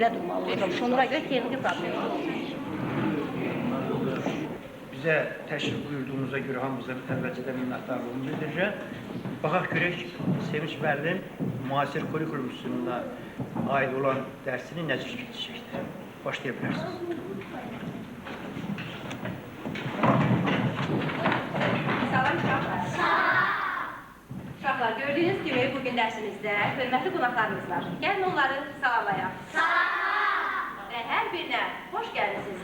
belə durmalı olacaq. Ona görə texniki problem. Bizə təşrif buyurduğunuza görə hamımıza əvvəlcədən minnətdarlığımı bildirirəm. Baxaq görək Sevinç müəllim müasir kurikulum üsuluna aid olan dərsini necə keçəcəkdir. Başlaya bilərsiniz. Salam uşaqlar. Uşaqlar, gördüyünüz kimi bugün dərsimizdə hörmətli qonaqlarımız var. Gəlin onları salamlayaq. Salam. Və hər birinə xoş gəldiniz.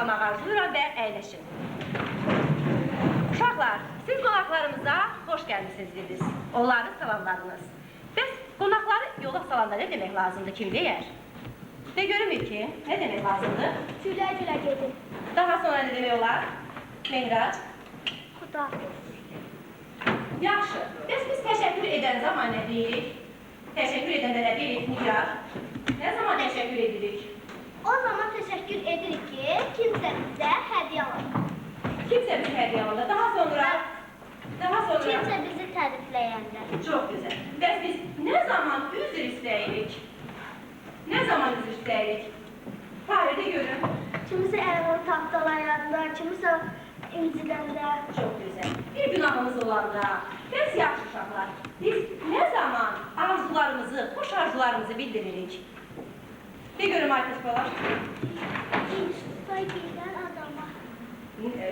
Birinizə 5 almaq arzulayıram və əyləşin. Uşaqlar, siz qonaqlarımıza xoş gəlmisiniz dediniz. Onları salamladınız. Bəs qonaqları yola salanda nə demək lazımdır, kim deyər? Və görürük ki, nə demək lazımdır? Gülə gülə gedin. Daha sonra nə demək olar? Mehrac. Xuda. Yaxşı. Bəs biz təşəkkür edən zaman nə deyirik? Təşəkkür edəndə nə deyirik, Nigar? Nə zaman təşəkkür edirik? O zaman təşəkkür edirik ki, kimsə bizə hədiyyə alır. Kimsə bir hədiyyə alanda, daha sonra, daha sonra... Kimsə bizi tərifləyəndə. Çok güzel. Bəs biz ne zaman üzr istəyirik? Ne zaman üzr istəyirik? Fahri'de görün. Kimisə əlini tapdalayanda, kimisə incidəndə. Çok güzel. Bir günahımız olanda, bəs yaxşı uşaqlar, biz ne zaman arzularımızı, xoş arzularımızı bildiririk? De görüm arkadaşlar. İnstitay bilən adama.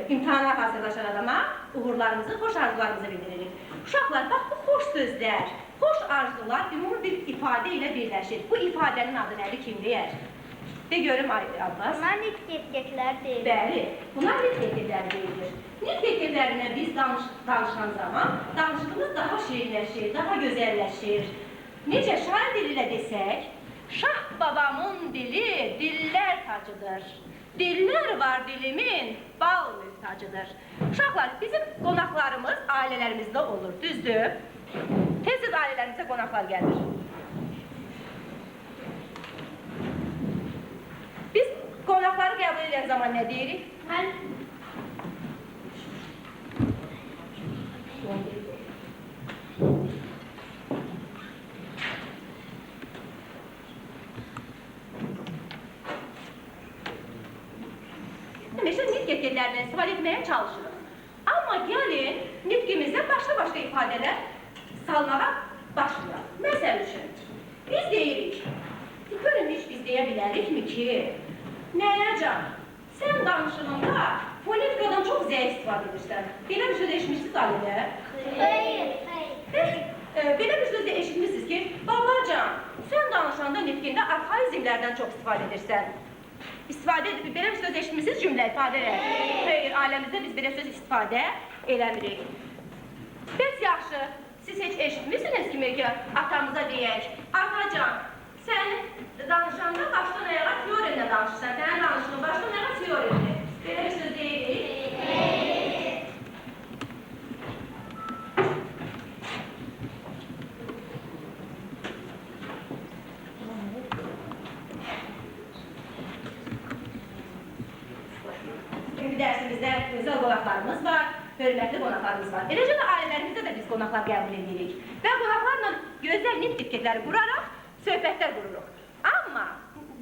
İmtihana hazırlaşan adama uğurlarımızı, xoş arzularımızı bildiririk. Uşaqlar, bax bu xoş sözlər, xoş arzular ümumi bir ifadə ilə birləşir. Bu ifadənin adı nədir, kim deyər? De görüm Abbas. Bunlar nitq etiketlər deyil. Bəli, bunlar nitq etirləri deyilir. Nitq biz danış danışan zaman danışığımız daha şirinləşir, daha gözəlləşir. Necə şair dili ilə desək, şah babamın dili dillər tacıdır. Dillər var dilimin, bal mühtacıdır. Uşaqlar, bizim qonaqlarımız ailələrimizdə olur, düzdür? Tez-tez ailələrimizə qonaqlar gəlir. Biz qonaqları qəbul edən zaman nə deyirik? Mən Həmişə nitq etirlərindən istifadə etməyə çalışırıq. Amma gəlin nitqimizdə başqa-başqa ifadələr salmağa başlayaq. Məsəl üçün, biz deyirik, görün heç biz deyə bilərikmi ki, nənəcan, sən danışığında fonetikadan çox zəif istifadə edirsən. Belə bir söz eşitmişsiniz ailədə? xeyr, xeyr. E, belə bir söz eşitmişsiniz ki, babacan, sən danışanda nitqində arxaizmlərdən çox istifadə edirsən. İstifadə edib, belə bir söz eşitmişsiniz cümlə ifadələr? Xeyr, ailəmizdə biz belə söz istifadə eləmirik. Bəs yaxşı, siz heç eşitmişsiniz kimi ki, atamıza deyək, atacan, sən danışanda başdan ayağa teorenlə danışırsan, sənin danışığın başdan ayağa teorendir. Belə bir söz deyirik. Çünki dərsimizdə gözəl qonaqlarımız var, hörmətli qonaqlarımız var. Eləcə də ailələrimizdə də biz qonaqlar qəbul edirik. Və qonaqlarla gözəl nitq etiketləri quraraq söhbətlər qururuq. Amma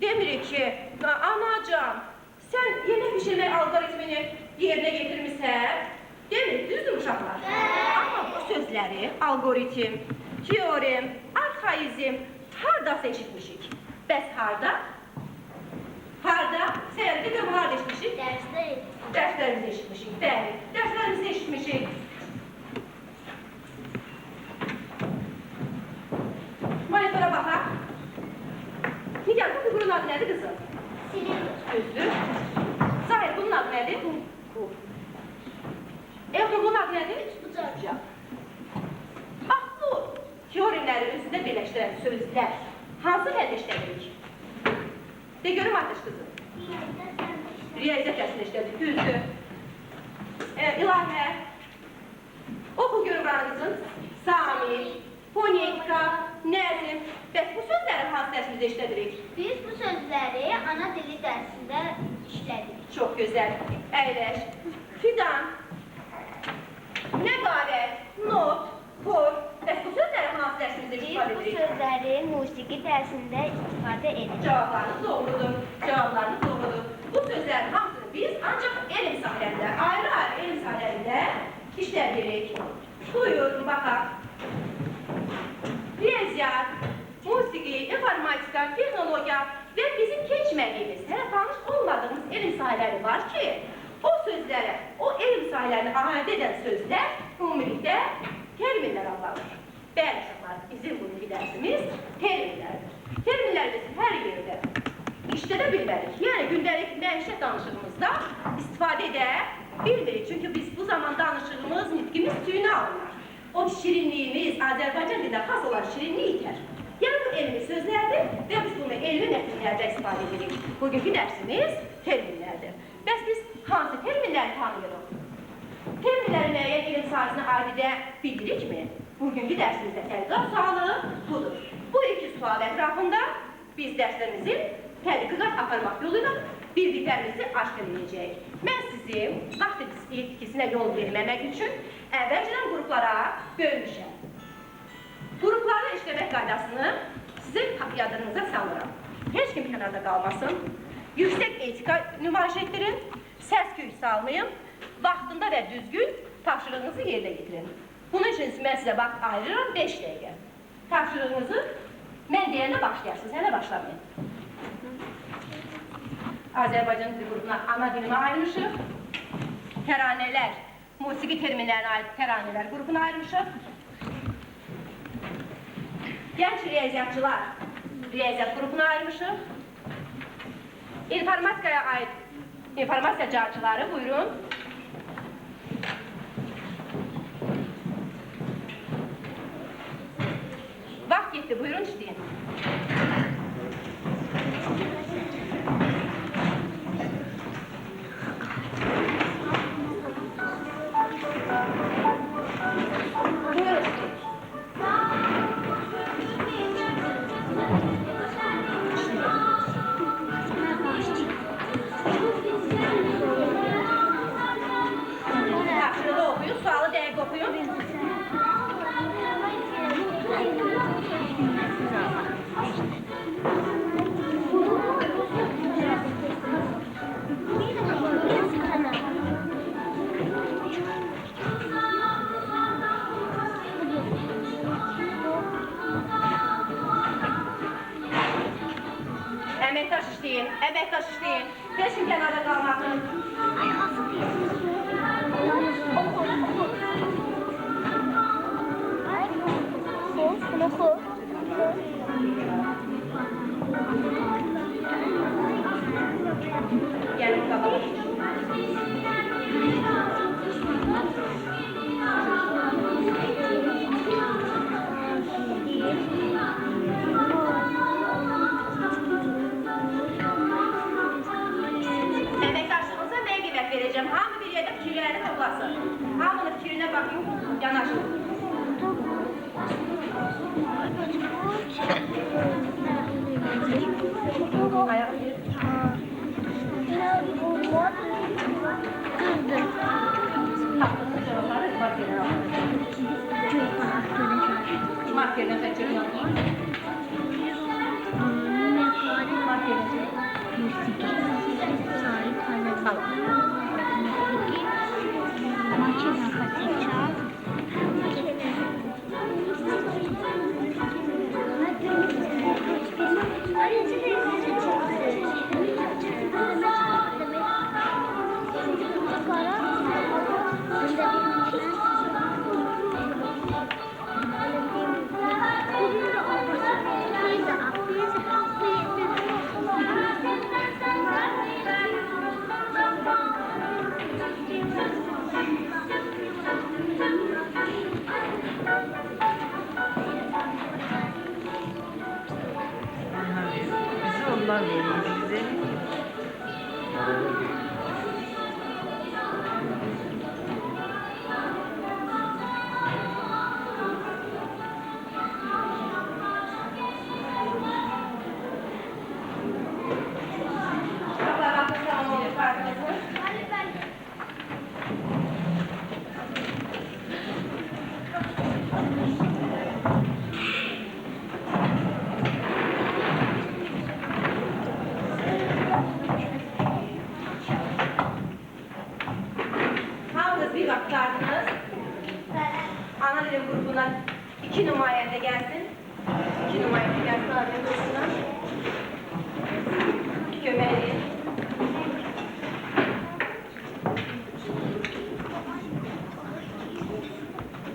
demirik ki, anacan, sən yemək bişirmək algoritmini yerinə yetirmisən. Demirik, düzdür uşaqlar? Amma bu sözləri algoritm, teorem, arxaizm hardasa eşitmişik. Bəs harda? Harda? Səyərdə görüm harda eşitmişik? Dərsdə Dərslərimizi eşitmişik, bəli. Dərslərimizi eşitmişik. Monitora baxaq. Nigar, bu figurun adı nədir qızım? silindir. Düzdür. Zahir, bunun adı nədir? Bu. Elton, bunun adı nədir? Bucaq. Bax, bu teoremləri özündə birləşdirən sözlər hansı həldə işlədirik? De görüm, ateş qızım. Riyaziyyat dərsində işlədik, düzdür. e, ilahə, oxu görüm buranızın, Sami, fonetika, nəzim, bəs bu sözləri hansı dərsimizdə işlədirik? Biz bu sözləri ana dili dərsində işlədik. Çox gözəl, əyləş, fidan, Biz bu edirik? sözləri musiqi dərsində istifadə edirik. Cavablarınız doğrudur. Cavablarınız doğrudur. Bu sözlərin hamısını biz ancaq elm sahələrində, ayrı-ayrı elm sahələrində işlədirik. Buyurun, baxaq. Riyaziyyat, musiqi, informatika, texnologiya və bizim keçmədiyimiz, hələ tanış olmadığımız elm sahələri var ki, o sözlərə, o elm sahələrini əhatə edən sözlər ümumilikdə terminlər adlanır. Bəli, uşaqlar, bizim bugünkü dərsimiz terminlərdir. Terminlər biz hər yerdə işlədə bilmərik. Yəni gündəlik məişət danışığımızda istifadə edə bilmirik. Çünki biz bu zaman danışığımız, nitqimiz tüyünə alınır. O şirinliyimiz, Azərbaycan dilində xas olan şirinlik itər. Yəni bu elmi sözlərdir və biz bunu elmi nəticələrdə istifadə edirik. Bugünkü dərsimiz terminlərdir. Bəs biz hansı terminləri tanıyırıq? Terminləri müəyyən elm sahəsinə aid edə bildirikmi? Bugünkü dərsimizdə tədqiqat sualı budur. Bu iki sual ətrafında biz dərslərimizin tədqiqat aparmaq yolu ilə bildiklərimizi edəcəyik. Mən sizi vaxt itkisinə yol verməmək üçün əvvəlcədən qruplara bölmüşəm. Qruplarla işləmək qaydasını sizin yadınıza salıram. Heç kim kənarda qalmasın. Yüksək etika nümayiş etdirin, səs-küy salmayın, vaxtında və düzgün tapşırığınızı yerinə yetirin. Bunun üçün mən sizə vaxt ayırıram 5 dəqiqə. Tapşırığınızı mən deyəndə başlayarsınız, hələ başlamayın. Azərbaycan dili qrupuna ana dilimə ayırmışıq. Təranələr, musiqi terminlərinə aid təranələr qrupuna ayırmışıq. Gənc riyaziyyatçılar riyaziyyat qrupuna ayırmışıq. İnformatikaya aid informasiya buyurun. Vaxt getdi, buyurun Əməkdaş işləyin, əməkdaş işləyin. Heç kim kənarda qalmasın. Yəni qabağa. Əməkdaşlığınıza কেনাকাটি আমার আমার কেনাকাটি kim aklardınız? Anadolu grubuna iki numaraya da gelsin. İki numaraya da gelsin Anadolu grubuna. Gömeri.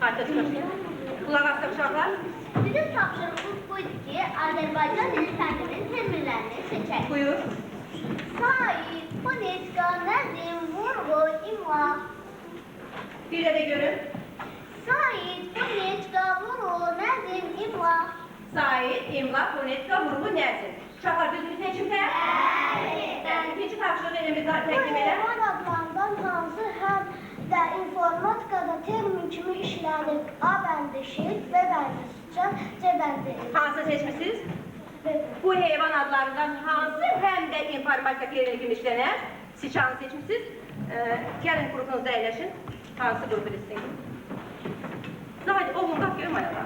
Arka tarafı. Kulak asla uşaklar. Bizim tapşırımız buydu ki Azerbaycan Dili Fendi'nin temirlerini seçer. Buyur. Sahip, Puneska, Nedim, Vurgu, İmla, bir de de görün. Sait, fonetika, vurğu, nəzim, imla. Sait, imla, fonetika, vurgu, nəzir. Uşaqlar düzgün seçimdə? Bəli. İkinci tapşırığı elimiz Bu təqdim elə. heyvan adlarından hansı həm də informatikada termin kimi işlənir? A bəndi şirt, B bəndi sıçan, C bəndi Hansı seçmişsiniz? Bu heyvan adlarından hansı həm də informatika termini kimi işlənər? Siçanı seçmişsiniz. Ee, gəlin qrupunuzda əyləşin. Hansı qrupu istəyin? Zahid, oğlum bak görüm ayağa.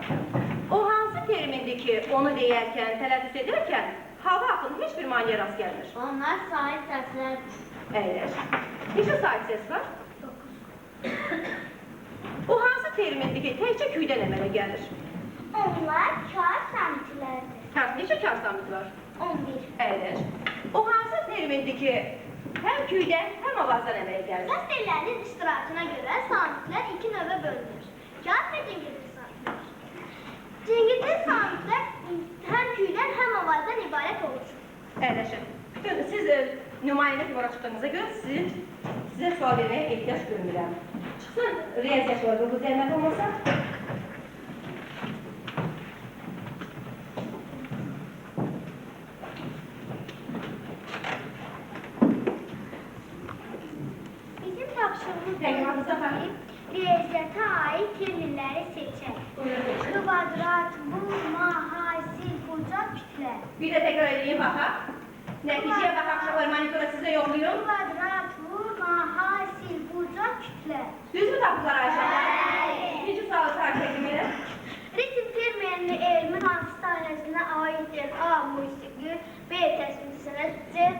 O hansı termindir ki, onu deyərkən, tələffüz edərkən hava axını heç bir maniyə rast gəlmir? Onlar sait səslər. Əyləş. Neçə saat səs var? O hansı termindir ki, təkcə küydən əmələ gəlir? Onlar kar səmtlərdir. Kar, neçə kar samiti var? 11. Əyləş. O hansı termindir ki, həm küydən, həm avazdan əmələ gəlir? Səs tellərinin iştirakına görə samitlər iki növə bölünür. Kar və cingiltili samitlər. Cingiltili samitlər həm küydən, həm avazdan ibarət olur. Əyləşin. Bütün siz e, nümayəndə kimi ora çıxdığınıza görə sizin, sizə sual verməyə ehtiyac görmürəm. Çıxsın riyaziyyatçılar bu zəhmət olmasa. Bizim terminləri seçək. Buyurun seçin. Kvadrat, vurma, hasil, bucaq, kütlə. Bir də təkrar edeyim baxaq. Nəticəyə baxaq uşaqlar monitora sizə yollayın. Kvadrat, vurma, hasil, bucaq, kütlə. Düzmü tapdılar Ayşə? Bəli. İkinci sualı tarif edin elə. Ritim terminli elmin hansı sahəsinə aiddir? A. Musiqi, B. Təsvir sənət, C.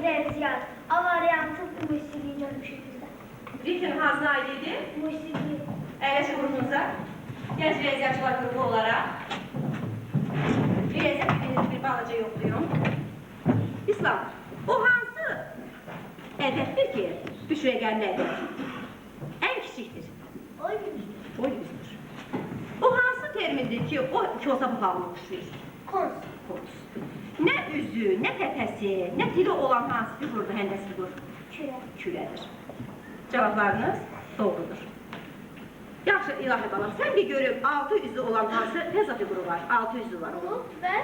Riyaziyyat. A variantı görmüşük bizdə. Ritim idi? Musiqi. Əyləşin qrupunuza. Gənc riyaziyyatçılar qrupu olaraq. Riyaziyyat bilginizi bir balaca yoxlayın. İslam, o hansı ədəddir ki, rəqəmli ədəd? Ən kiçikdir. Oy. O yüzdür. O hansı termindir ki, o kosa buxalını oxşuyur? Kons. Kos. Nə üzü, nə təpəsi, nə dili olan hansı fiqurdur, həndəs fiqur? Kürə. Kürədir. Cavablarınız doğrudur. Yaxşı ilahi balam, sən bir görüm altı üzü olan hansı teza fiquru var? Altı üzü var onun. Və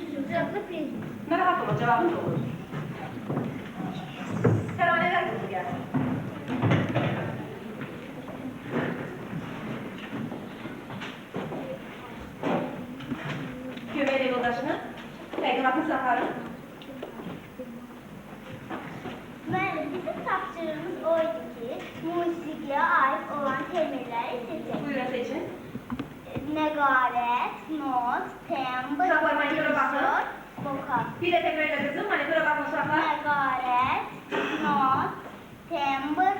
düzücaqlı prizm. Narahat olma, cevabın doğrudur. Təranələr qrupu gəlsin. Gömək yoldaşını, təqdimatını saxarın. Müəllim, bizim tapşırığımız oydu ki, musiqiyə aid olan terminləri seçək. Buyurun seçin. Nəqarət, not, baxın. rejissor, vokal. Bir də təkrar elə qızım, monitora baxın uşaqlar. Nəqarət, not, tembr,